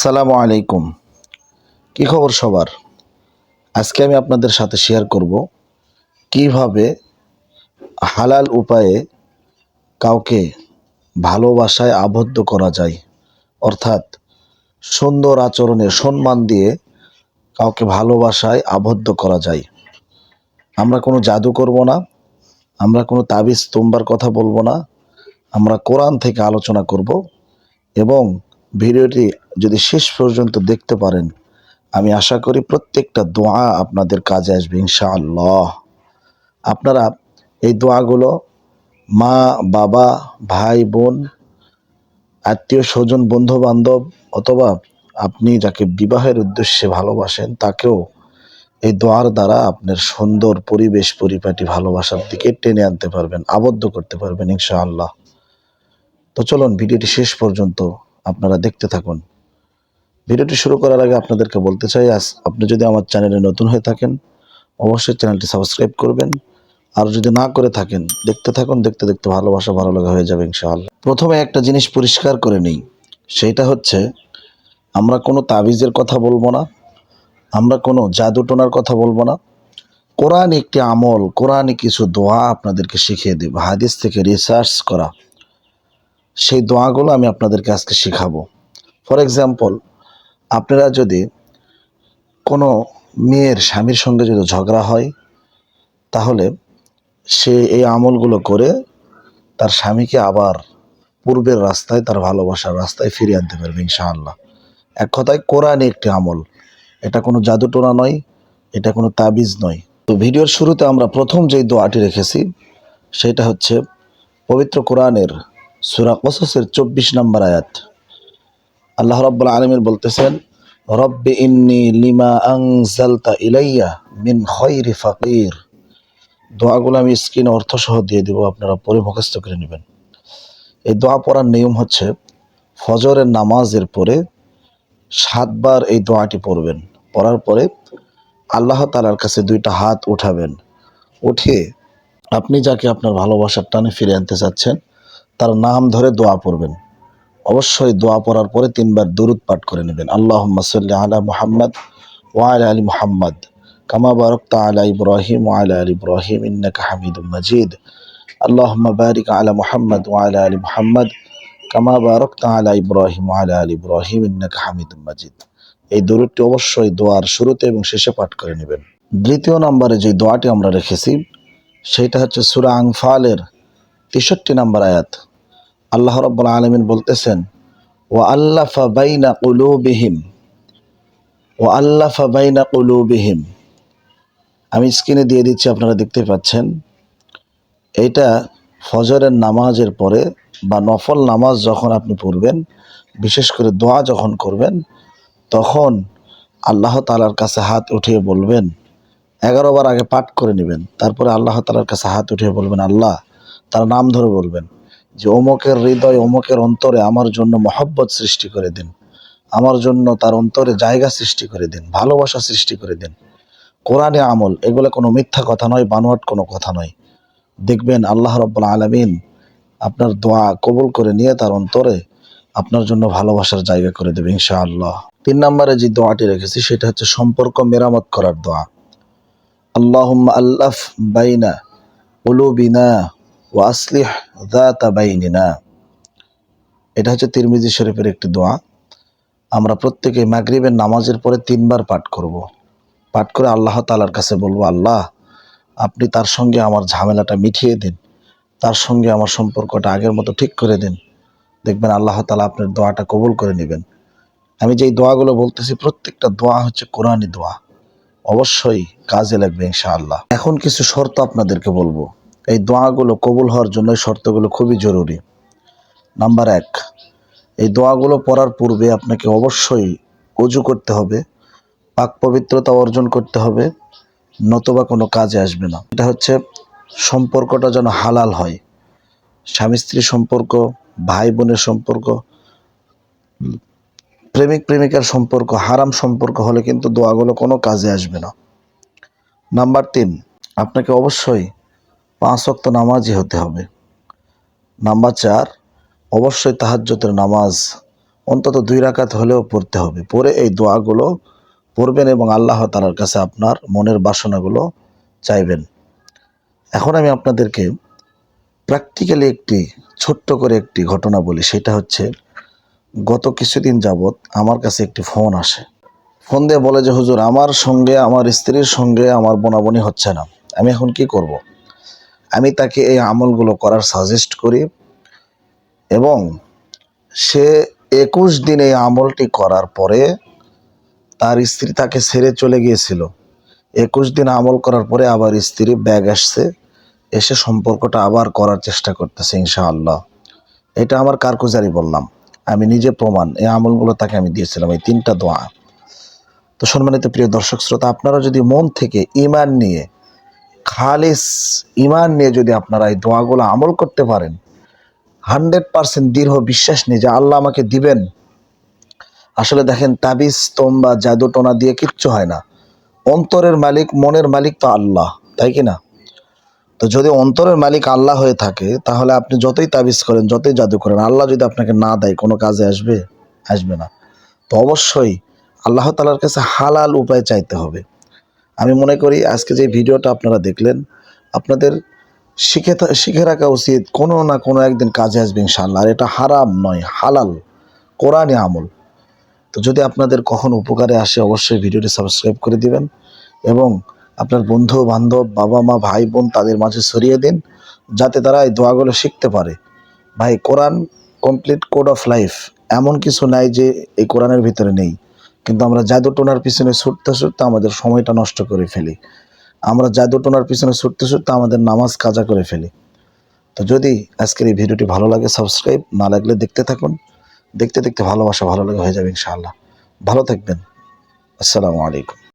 আসসালামু আলাইকুম। কি খবর সবার? আজকে আমি আপনাদের সাথে শেয়ার করব কীভাবে হালাল উপায়ে কাউকে ভালোবাসায় আবদ্ধ করা যায়। অর্থাৎ সুন্দর আচরণে সম্মান দিয়ে কাউকে ভালোবাসায় আবদ্ধ করা যায়। আমরা কোনো জাদু করব না, আমরা কোনো তাবিজ তোমবার কথা বলব না, আমরা কোরআন থেকে আলোচনা করব এবং ভিডিওটি যদি শেষ পর্যন্ত দেখতে পারেন, আমি আশা করি প্রত্যেকটা দোয়া আপনাদের কাজে আসবে, ইনশাআল্লাহ। আপনারা এই দোয়াগুলো মা, বাবা, ভাই, বোন, আত্মীয় স্বজন বন্ধু বান্ধব অথবা আপনি যাকে বিবাহের উদ্দেশ্যে ভালোবাসেন, তাকেও এই দোয়ার দ্বারা আপনার সুন্দর পরিবেশ পরিপাটি ভালোবাসার দিকে টেনে আনতে পারবেন, আবদ্ধ করতে পারবেন, ইনশাআল্লাহ। তো চলুন, ভিডিওটি শেষ পর্যন্ত আপনারা দেখতে থাকুন। ভিডিওটি শুরু করার আগে আপনাদেরকে বলতে চাই, আজ আপনি যদি আমার চ্যানেলে নতুন হয়ে থাকেন, অবশ্যই চ্যানেলটি সাবস্ক্রাইব করবেন। আর যদি না করে থাকেন, দেখতে থাকুন, দেখতে দেখতে ভালোবাসা ভালো লাগা হয়ে যাবে ইনশাআল্লাহ। প্রথমে একটা জিনিস পরিষ্কার করে নিই সেইটা হচ্ছে, আমরা কোনো তাবিজের কথা বলব না, আমরা কোনো জাদুটোনার কথা বলব না। কোরআন একটি আমল, কোরআনে কিছু দোয়া আপনাদেরকে শিখিয়ে দেব, হাদিস থেকে রিসার্চ করা। সেই দোয়াগুলো আমি আপনাদেরকে আজকে শেখাবো। ফর এক্সাম্পল আপনারা যদি কোনো মেয়ের স্বামীর সঙ্গে যদি ঝগড়া হয়, তাহলে সে এই আমলগুলো করে তার স্বামীকে আবার পূর্বের রাস্তায় তার ভালোবাসার রাস্তায় ফিরিয়ে আনতে পারবে, ইনশাআল্লাহ। এক কথায় কোরআনে একটি আমল। এটা কোনো জাদুটোনা নয়, এটা কোনো তাবিজ নয়। তো ভিডিওর শুরুতে আমরা প্রথম যেই দোয়াটি রেখেছি, সেটা হচ্ছে, পবিত্র কোরআনের সুরা কসসের চব্বিশ নম্বর আয়াত। আল্লাহ রব্বুল আলমিন বলতেছেন, রব্বি ইন্নি লিমা আংজালতা ইলাইয়া মিন খৈরি ফাকির। দোয়াগুলো আমি স্ক্রিনে অর্থসহ দিয়ে দেবো, আপনারা পরে মুখস্থ করে নেবেন। এই দোয়া পড়ার নিয়ম হচ্ছে, ফজরের নামাজের পরে সাতবার এই দোয়াটি পড়বেন। পড়ার পরে আল্লাহ তালার কাছে দুইটা হাত উঠাবেন। উঠে আপনি যাকে আপনার ভালোবাসার টানে ফিরে আনতে চাচ্ছেন তার নাম ধরে দোয়া পড়বেন। অবশ্যই দোয়া পড়ার পরে তিনবার দুরুদ পাঠ করে নেবেন। আল্লাহ সাল্লি আলা মুহাম্মদ ওয়াল আলী মুহাম্মদ কামা বারকতা আলা ইব্রাহিম ওয়ালা আলী ইব্রাহিম ইন্নাকা হামিদুম মাজিদ। আল্লাহ বারিক আলা মুহাম্মদ ওয়ালা আলী মুহাম্মদ কামা বারকতা আলা ইব্রাহিম ওয়ালা আলী ইব্রাহিম ইন্নাকা হামিদুম মাজিদ। এই দরুদটি অবশ্যই দোয়ার শুরুতে এবং শেষে পাঠ করে নেবেন। দ্বিতীয় নম্বরে যে দোয়াটি আমরা রেখেছি, সেটা হচ্ছে সুরা আংফালের তেষট্টি নম্বর আয়াত। আল্লাহ রব্বুল আলমিন বলতেছেন ও আল্লাফা বাইনা কুলুবিহিম ও আল্লাফা বাইনা কুলুবিহিম। আমি স্ক্রিনে দিয়ে দিচ্ছি, আপনারা দেখতে পাচ্ছেন। এটা ফজরের নামাজের পরে বা নফল নামাজ যখন আপনি পড়বেন, বিশেষ করে দোয়া যখন করবেন, তখন আল্লাহ তালার কাছে হাত উঠিয়ে বলবেন, এগারো বার আগে পাঠ করে নেবেন। তারপরে আল্লাহ তালার কাছে হাত উঠিয়ে বলবেন, আল্লাহ, তার নাম ধরে বলবেন। যে অমুকের হৃদয়, অমুকের অন্তরে আমার জন্য মহব্বত সৃষ্টি করে দিন। আমার জন্য তার অন্তরে জায়গা সৃষ্টি করে দিন, ভালোবাসা সৃষ্টি করে দিন। কোরআনে আমল, এগুলো কোনো মিথ্যা কথা নয়, বানোয়াট কোনো কথা নয়। দেখবেন আল্লাহ রব্বুল আলমিন আপনার দোয়া কবুল করে নিয়ে তার অন্তরে আপনার জন্য ভালোবাসার জায়গা করে দেবে ইনশাআল্লাহ। তিন নম্বরে যে দোয়াটি রেখেছি, সেটা হচ্ছে সম্পর্ক মেরামত করার দোয়া। আল্লাহ আল্লাফ বাইনা ও আসলিহ দাতা বাইনিনা। এটা হচ্ছে তিরমিজি শরীফের একটি দোয়া। আমরা প্রত্যেকে মাগরিবের নামাজের পরে তিনবার পাঠ করব। পাঠ করে আল্লাহ তালার কাছে বলব, আল্লাহ, আপনি তার সঙ্গে আমার ঝামেলাটা মিটিয়ে দিন। তার সঙ্গে আমার সম্পর্কটা আগের মতো ঠিক করে দিন। দেখবেন আল্লাহ তালা আপনার দোয়াটা কবুল করে নেবেন। আমি যেই দোয়াগুলো বলতেছি, প্রত্যেকটা দোয়া হচ্ছে কোরআনি দোয়া। অবশ্যই কাজে লাগবে ইনশাআল্লাহ। এখন কিছু শর্ত আপনাদেরকে বলব। এই দোয়াগুলো কবুল হওয়ার জন্য শর্তগুলো খুবই জরুরি। নাম্বার এক, এই দোয়াগুলো পড়ার পূর্বে আপনাকে অবশ্যই অজু করতে হবে, পাক পবিত্রতা অর্জন করতে হবে, নতবা কোনো কাজে আসবে না। এটা হচ্ছে সম্পর্কটা যেন হালাল হয়। স্বামী স্ত্রী সম্পর্ক, ভাই বোনের সম্পর্ক, প্রেমিক প্রেমিকার সম্পর্ক, হারাম সম্পর্ক হলে কিন্তু দোয়াগুলো কোনো কাজে আসবে না। নাম্বার তিন, আপনাকে অবশ্যই পাঁচ অক্ত নামাজই হতে হবে। নাম্বার চার, অবশ্যই তাহাজ্যতের নামাজ অন্তত দুই রাকাত হলেও পড়তে হবে। পরে এই দোয়াগুলো পড়বেন এবং আল্লাহ তালার কাছে আপনার মনের বাসনাগুলো চাইবেন। এখন আমি আপনাদেরকে প্র্যাকটিক্যালি একটি, ছোট্ট করে একটি ঘটনা বলি। সেটা হচ্ছে, গত কিছুদিন যাবৎ আমার কাছে একটি ফোন আসে। ফোন দিয়ে বলে যে, হুজুর, আমার সঙ্গে, আমার স্ত্রীর সঙ্গে আমার বোনাবনি হচ্ছে না। আমি এখন কি করব। আমি তাকে এই আমলগুলো করার সাজেস্ট করি এবং সে একুশ দিন এই আমলটি করার পরে তার স্ত্রী তাকে ছেড়ে চলে গিয়েছিল। একুশ দিন আমল করার পরে আবার স্ত্রী ব্যাগ আসছে, এসে সম্পর্কটা আবার করার চেষ্টা করতেছে ইনশাআল্লাহ। এটা আমার কারকুজারি বললাম। আমি নিজে প্রমাণ, এই আমলগুলো তাকে আমি দিয়েছিলাম, এই তিনটা দোয়া। তো সম্মানিত প্রিয় দর্শক শ্রোতা, আপনারা যদি মন থেকে ইমান নিয়ে খালিস ইমান নিয়ে যদি আপনারা এই দোয়াগুলো আমল করতে পারেন, হান্ড্রেড পার্সেন্ট দৃঢ় বিশ্বাস নিয়ে যে আল্লাহ আমাকে দিবেন। আসলে দেখেন, তাবিজ তোম জাদু টোনা দিয়ে কিচ্ছু হয় না। অন্তরের মালিক, মনের মালিক তো আল্লাহ, তাই কি না? তো যদি অন্তরের মালিক আল্লাহ হয়ে থাকে, তাহলে আপনি যতই তাবিজ করেন, যতই জাদু করেন, আল্লাহ যদি আপনাকে না দেয়, কোনো কাজে আসবে? আসবে না। তো অবশ্যই আল্লাহ তালার কাছে হালাল উপায় চাইতে হবে। আমি মনে করি আজকে যে ভিডিওটা আপনারা দেখলেন, আপনাদের শিখে শিখে রাখা উচিত কোনো না কোনো একদিন কাজে আসবে ইনশাআল্লাহ। আর এটা হারাম নয়, হালাল, কোরআনে আমল। তো যদি আপনাদের কখন উপকারে আসে অবশ্যই ভিডিওটি সাবস্ক্রাইব করে দিবেন এবং আপনার বন্ধু, বান্ধব, বাবা মা, ভাই, বোন তাদের মাঝে ছড়িয়ে দিন, যাতে তারা এই দোয়াগুলো শিখতে পারে। ভাই, Quran complete code of life এমন কিছু নাই যে এই কোরআনের ভিতরে নেই। কিন্তু আমরা জাদু টোনার পিছনে ছুটতে ছুটতে আমাদের সময়টা নষ্ট করে ফেলি। আমরা জাদু টোনার পিছনে ছুটতে ছুটতে আমাদের নামাজ কাজা করে ফেলি। তো যদি আজকের এই ভিডিওটি ভালো লাগে সাবস্ক্রাইব না লাগলে দেখতে থাকুন। দেখতে দেখতে ভালোবাসা ভালো লাগে হয়ে যাবে ইনশাআল্লাহ। ভালো থাকবেন। আসসালামু আলাইকুম।